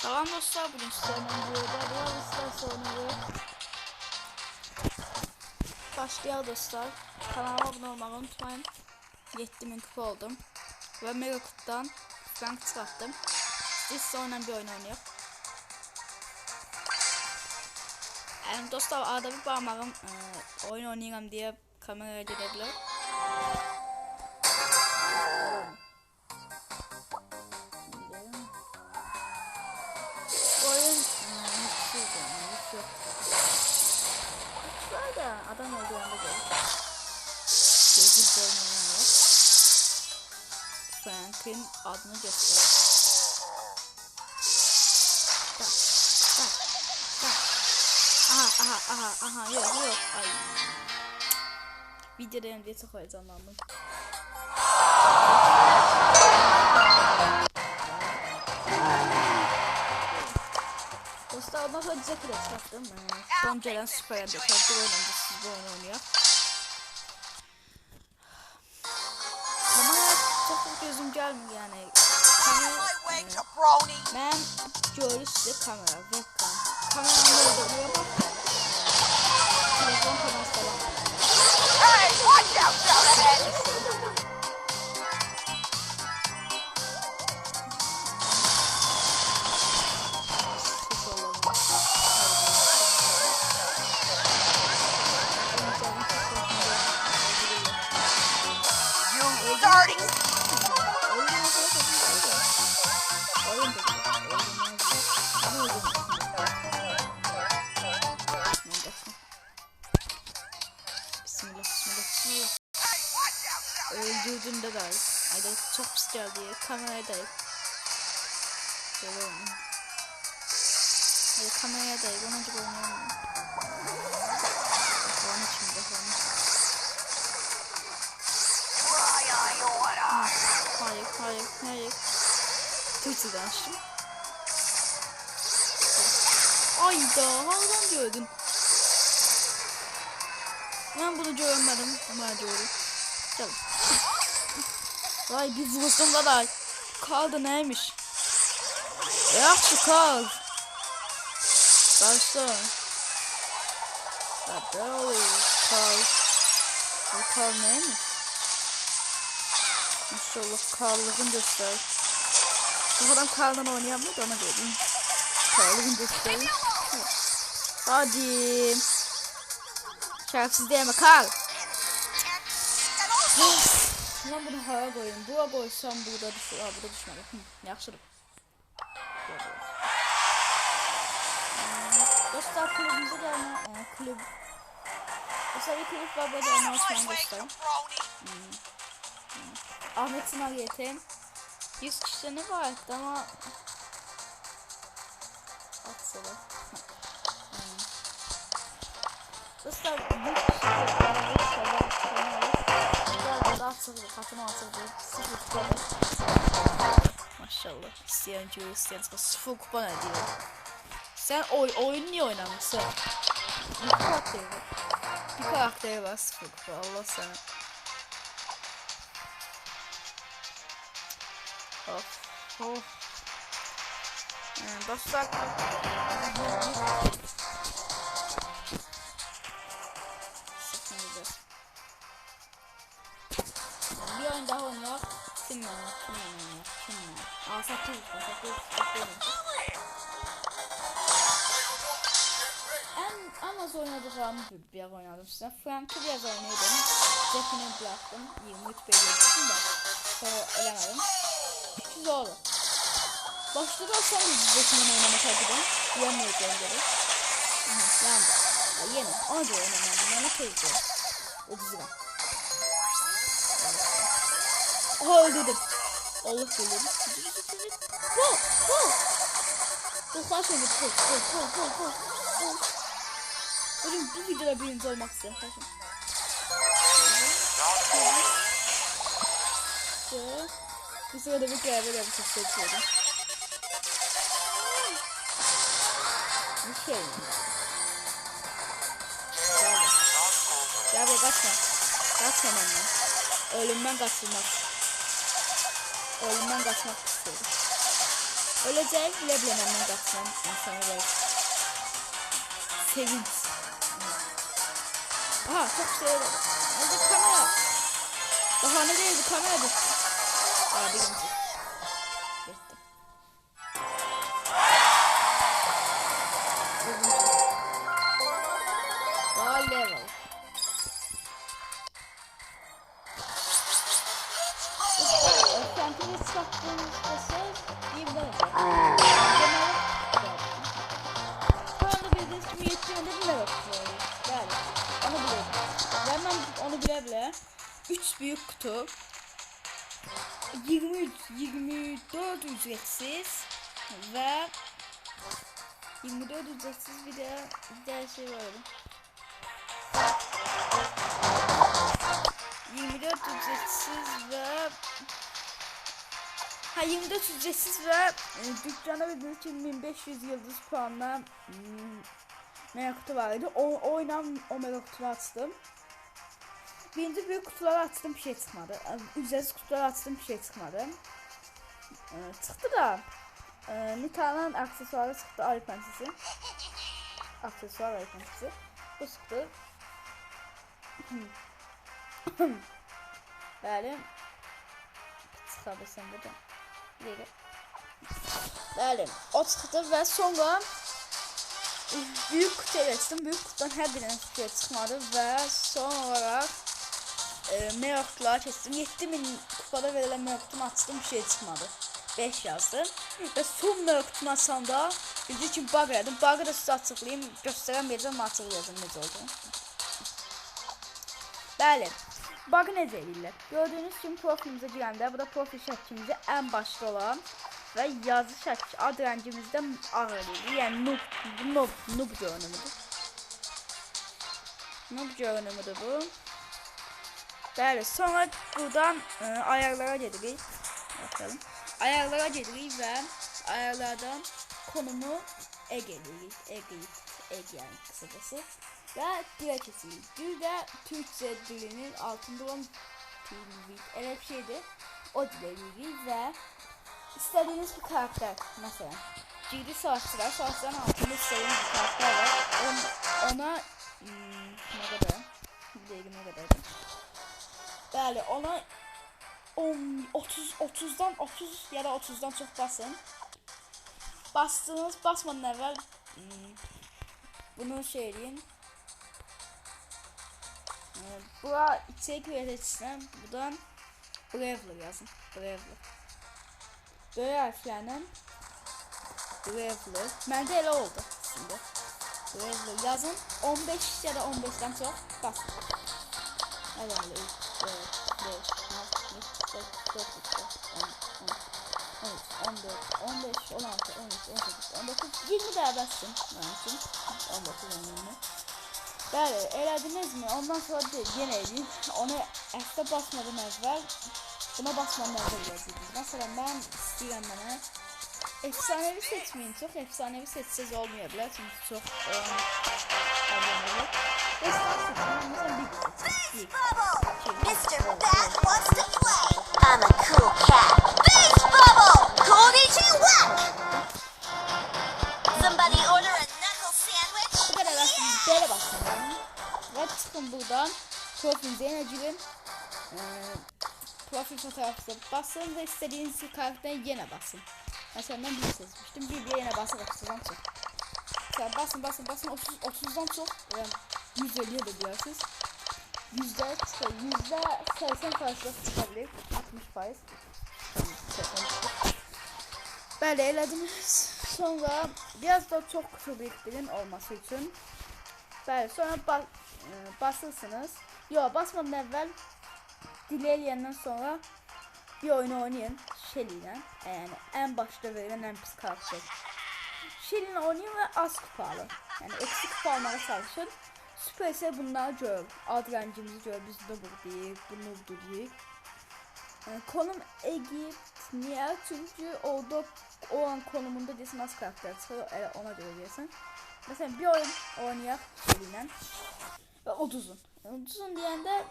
Selam dostlar bugün sizlerle burada ister sonra Başlayalım dostlar. Kanalıma abone olmayı unutmayın. 7000 kupa oldum. Ve Mega Kut'tan Frank çıkarttım. Siz sonra bir oyun oynayalım. Yani dostlar arada bir parmağım e, oyun oynayalım diye kameraya girebilir. Adam olduğu anda. Gözül bir oyun oynanıyor. Frank'in adını göster. Bak. Bak. Bak. Aha aha aha aha yok yok. Ay. Videoda diye çok heyecanlandım. Jack'i de çıkarttım. Ee, son gelen Super Ender karakter oynandı. Siz bu oyunu oynuyor. Kamera çok gözüm gelmiyor yani. Kamera... E, jabroni. ben görüşte kamera, webcam. Kameranın böyle oluyor bak. Telefon da var. Hey, watch out, Johnson. Öldürdüğünde galiba. Ay da çok ya. Kameraya da Böyle oynayayım. Hadi kameraya da Ona gibi oynayalım. Falan içinde falan. Hayır, hayır, hayır. Twitter'dan açtım. Ayda havadan gördüm. Ben bunu görmedim. Buna diyorum. Tamam. Vay biz vursun kadar. Kaldı neymiş? Yaxşı kal. Hadi oluyor. Kal. Bu kal neymiş? İnşallah Karl'ın göster. Bu adam Karl'dan oynayamıyor ona göre. Karl'ın göster. Hadi. Şerefsiz diyeme Karl. Ben bunu hava koyayım. Bura koysam burada düşür. Aa burada düşmedi. Hı, yaxşıdır. Dostlar kulübümüze gelme. Ee, kulüp. Dostlar bir kulüp var burada Highway göstereyim. jabroni. Ahmet Sınav yetim. 100 kişi ne var ama Atsala. Hmm. Dostlar bu kişiler katına atıldı. Sıfır kupa Maşallah. İsteyen diyor, isteyen sıfır. Sıfır kupa ne diyor? Sen oy, oyun niye oynamışsın? Bir karakteri var. Bir karakteri var sıfır kupa. Allah sana. Of. Of. Ee, dostlar. Sıkıntı. Bir oyun daha oynuyor. Kimle oynuyor? Kimle oynuyor? Kimle? Aa sakız. Sakız. Sakız. En, en az oynadığım bir, bir oynadım size. Frank'ı biraz oynadım. Jack'ini bıraktım. 23 belirttim de. Sonra ölemedim. Güzel oldu. Başta da sen de Jack'ini oynamak harbiden. Yiyemiyordu önce Aha yandı. Ya yeni. Ona göre oynamadım. Bana kıydı. O diziden. Aha öldürdüm. Allah öldürdüm. Wow! Bu kaç oldu? Koy, koy, koy, koy, koy. koy. Bugün bu videoda birinci olmak istiyorum. İşte. Bu sırada bir kere böyle bir şey seçiyorum. Bir şey mi? Gel be. Gel be kaçma. Kaçma benden. Ölümden kaçırmak. Ölümden kaçmak istiyorum. Öləcək, bilə bilə məndən qaçsam insana belə sevinç. Aha, çok şey oldu. Hadi kamera. Bahane değildi, kamera düştü. Aa, birinci. Yıldan önce. Genel şu anda bildiğiniz gibi yetişmede bir merak tutuyoruz. Yani onu biliyorum. Ve ben onu bile bile 3 büyük kutu 23, 24 ücretsiz ve 24 ücretsiz bir de bir de şey var. 24 ücretsiz ve Ha 24 ücretsiz ve e, dükkana bildiğiniz için 1500 yıldız puanla hmm, mega kutu vardı. O oynan o mega kutuyu açtım. Birinci büyük kutuları açtım bir şey çıkmadı. E, Ücretsiz kutuları açtım bir şey çıkmadı. E, çıktı da e, Nita'nın aksesuarı çıktı ayı pensisi. Aksesuar ayı pensisi. Bu çıktı. Böyle çıkabilirsin buradan. Böyle. O çıktı ve sonra büyük kutuya geçtim. Büyük kutudan her birinin kutuya çıkmadı ve son olarak e, meraklığa kestim. 7000 kupada verilen meraklığı açtım bir şey çıkmadı. 5 yazdım. Ve son meraklığı açsam da bildiği için bug verdim. Bug'ı da size açıklayayım. Gösteremeyeceğim ama açıklayacağım necə oldu. Bəli. Bug'ı necə edirlər? Gördüyünüz kimi profilimizə girəndə, bu da profil şəklimizi ən başda olan və yazı şəkli ad rəngimizdə ağır edir. Yəni noob, noob, noob görünümüdür. Noob görünümüdür bu. Bəli, sonra buradan e, ayarlara gedirik. Bakalım. Ayarlara gedirik və ayarlardan konumu eg edirik. Eg, eg yəni qısacası. Və dilə keçirik. Dil də Türkçə dilinin altında olan dillik. Elə bir şeydir. O dilə giririk və istədiyiniz bir karakter məsələn. Girdi savaşçılar, savaşçıların altında istədiyiniz bir karakter var. On, ona hmm, nə qədər? Bir dəqiqə nə qədərdir? Bəli, ona 10, 30, 30'dan 30 ya da 30'dan çok basın. Bastınız, basmadan evvel hmm, bunu şey edeyim. Ee, Bura içerik üreticisinden buradan Bravler yazın. Bravler. Böyle harflerle Bravler. Bende öyle oldu şimdi. Bravler yazın. 15 ya da 15'ten çok basın. Hadi hadi. 3, 4, 5, 6, 7, 8, 9, 10, 11, 14, 15, 16, 17, 18, 19, 20 daha bassın. Ben için. 19, 20. Bəli, elədinizmi? Ondan sonra yenə edin. Onu əsdə basmadan əvvəl buna basmadan əvvəl yazırdınız. Məsələn, mən istəyirəm mənə efsanevi seçməyin. Çox efsanevi seçsəz olmaya bilər. Çünki çox seçin. Bir. Bubble! iki, Mr. beş, wants to Profilinize yine girin. Ee, profil fotoğrafı basın ve istediğiniz bir karakteri yine basın. Mesela ben bir seçmiştim. Bir bir yine basın 30'dan çok. Mesela basın basın basın 30, 30'dan çok. Yani 150'ye de diyorsunuz. Yüzde. Yüzde 80 karşılık çıkabilir. 60 faiz. Böyle elediniz. Sonra biraz da çok kutu biriktirin olması için. Böyle sonra ba e, basılsınız. Yo basmadan evvel dileyenden sonra bir oyunu oynayın Shelly ile. Yani en başta verilen en pis karakter. Shelly ile oynayın ve az kupalı. Yani eksik kupa almaya çalışın. Süper ise bunları gör. Ad rengimizi gör. Biz de buradayız. Bunu buradayız. Yani konum Egipt. Niye? Çünkü orada o an konumunda desin az karakter çıkıyor. Evet, ona göre diyorsun. Mesela bir oyun oynayak Shelly'yle. Ve 30'un. 30'un diyende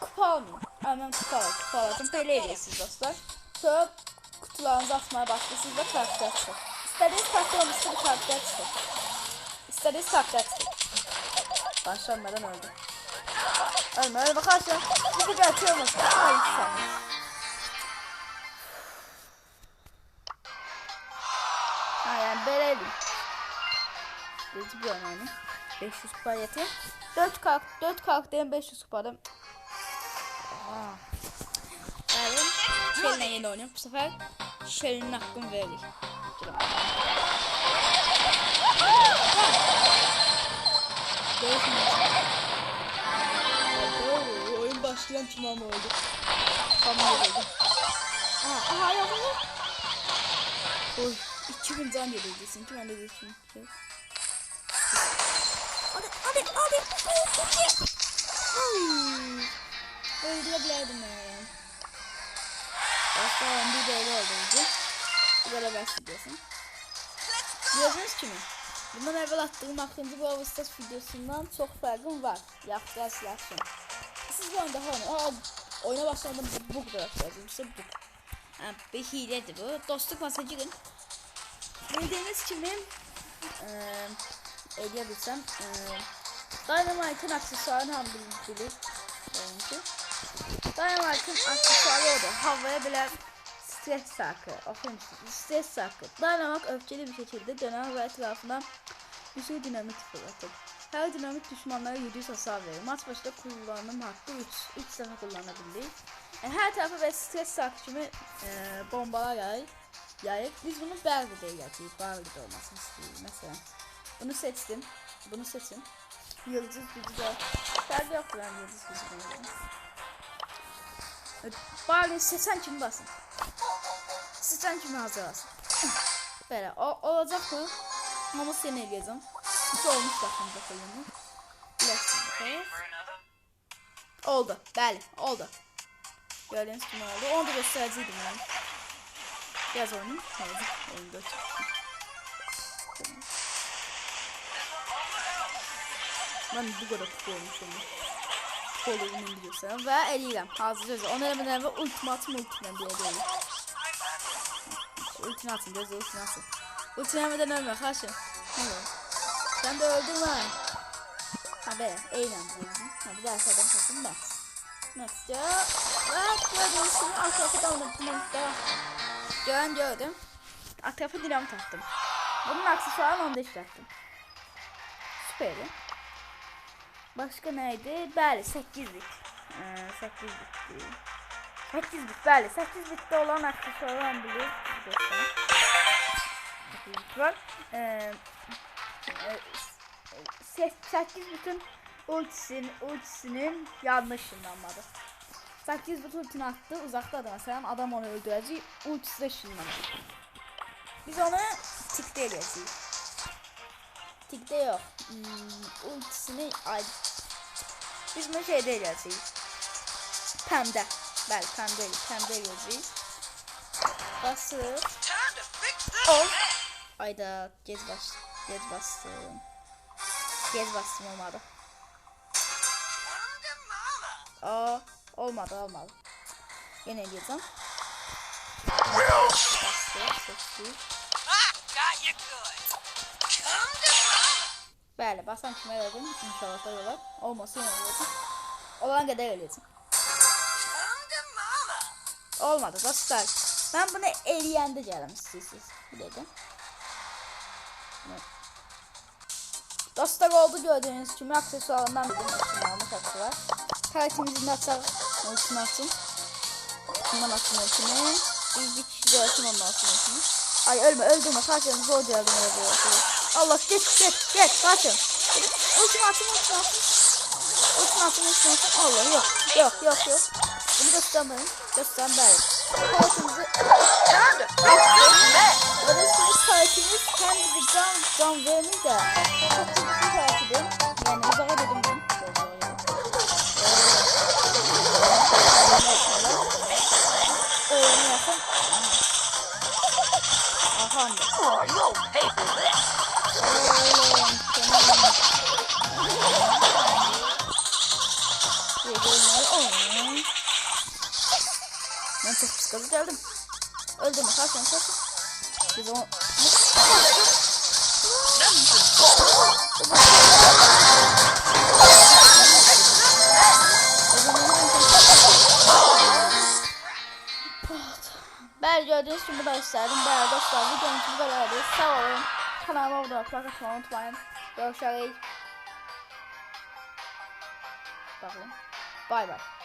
kupa almayın. Hemen kupa alın. Kupa alın. Böyle ediyorsunuz dostlar. Sonra kutu kutularınızı atmaya başlıyorsunuz ve karakter çıkın. İstediğiniz karakter olmuşsa bir karakter çıkın. İstediğiniz karakter çıkın. Başlanmadan öldü. Ölme ölme kaçın. Bir de atıyor musun? Ay sen. Ha yani böyle değil. Dedi bir önemli. 500 kupa yeter. 4 kalk 4 karakterin 500 kupada. Aa. Evet. Şeline yeni oynuyorum. Bu sefer Şelin'in hakkını verir. Oyun başlayan kim ama oldu. Tamam oldu. Aha, aha yazıldı. Oy, 2000 can gelirdi çünkü ben de düşün. Hadi hadi hadi. Ay. Öldürebilirdim ben. Başka bir de öyle oldu. Bu kadar başlıyorsun. Gördünüz ki mi? Bundan evvel attığım aklınca bu Avustas videosundan çok farkım var. Yaptığı silahsın. Siz bu oyunda aa, oyuna başlamadan bu, bu kadar yapacağız. İşte bu. Ha, bir hiledir bu. Dostluk masajı gün. Bildiğiniz kimi eee edebilsem eee Dynamite'ın aksesuarını ham bilir. Bence. Dynamite'ın aksesuarı odur. Havaya bile stres sarkı. Okumuştum. Stres sarkı. Dynamite öfkeli bir şekilde dönen ve etrafına bir sürü dinamit fırlatır. Her dinamit düşmanlara 700 hasar verir. Maç başında kullanım hakkı 3, 3 sefer kullanabilir. Yani her tarafa ve stres sarkıcımı e, bombalar yayar. yayar. Biz bunu Barbie'de yapıyoruz. Barbie'de olmasını istiyoruz mesela. Bunu seçtim. Bunu seçin. Yıldız gücü de. Barbie yok ben yıldız gücü de. Barbie seçen kim basın? Seçen kimi hazırlasın? Böyle o, olacak mı? Ama seni eləyəcəm. Hiç olmuş baxımda koyunu. Biləsiniz. Oldu. Bəli, oldu. Gördüğünüz kimi oldu. Onu da gösterəcəydim mən. Yaz oyunu. Oldu. Oyunda çıktı. Ben bu kadar kutu olmuş. Kolumu biliyorsan. Ve eləyirəm. Hazır özü. Onu eləmədən və ultimatum ultimam deyə deyim. Ultini atın. Gözü. Ultini yemeden ölme. Hayır. Sen de öldün lan. Ha be. Eğlenceydin. Ha bir daha şeyden kaçın ben. Nasıl ya? Bak gördüm şimdi atrafı da unuttum. Gören gördüm. Atrafı dinamit attım. Bunun aksesuarını onda işlettim. Süperi. Başka neydi? Bəli 8-lik. Ee, 8-lik değil. 8 bit bəli 8 bitdə olan aksesuarlar bilir. Göstərim. 8 bit var. Ee, e, 8 bitin ultisinin, ultisinin yanlış ışınlanmadı. 8 bit ultini attı. Uzakta da mesela adam onu öldürəcək. Ultisi də ışınlanır. Biz onu tikdə eləyəcəyik. Tikdə yox. Hmm, ultisini biz bunu şeydə eləyəcəyik. Pəmdə. Bəli, pəmdə, pəmdə eləyəcəyik. Basıb. Ol. Ayda gez bas, gez bastım. Gez bastım olmadı. Aa, olmadı, olmadı. Yine eləyəcəm. Bastı, seçdik. Bəli, basan kimi elədim. İnşallah da olar. Olmasın eləyəcəm. Olan qədər eləyəcəm. Olmadı dostlar. Ben bunu gələm istəyirsiniz. Bir dəqiqə. Dostlar oldu gördüğünüz kimi aksesuarından dedim. Almış aksesuar. Karakterimizin de açar. Ultini açın. Bundan açın ultini. Bir, bir kişi de açın ondan açın ultini. Ay ölme öldürme kaçın zor geldim öyle Allah geç geç geç kaçın. Ultini açın ultini açın. Ultini açın ultini açın. Allah yok yok yok yok. Bunu göstermeyin. Göstermeyin. Kartımızı Orası kartımız hem bize can, can vermiş de Kartımızın kartıdır. Yani uzağa dedim ben. Oyunu yapın. Aha anne. Ben çok psikopat geldim. Öldürme kaçın kaçın. Biz onu... Ben gördüğünüz gibi burada isterdim. Değerli dostlar videomuz bu kadardı. Sağ olun. Kanalıma abone olmayı unutmayın. unutmayın. Görüşürüz. Bakın. Bay bay.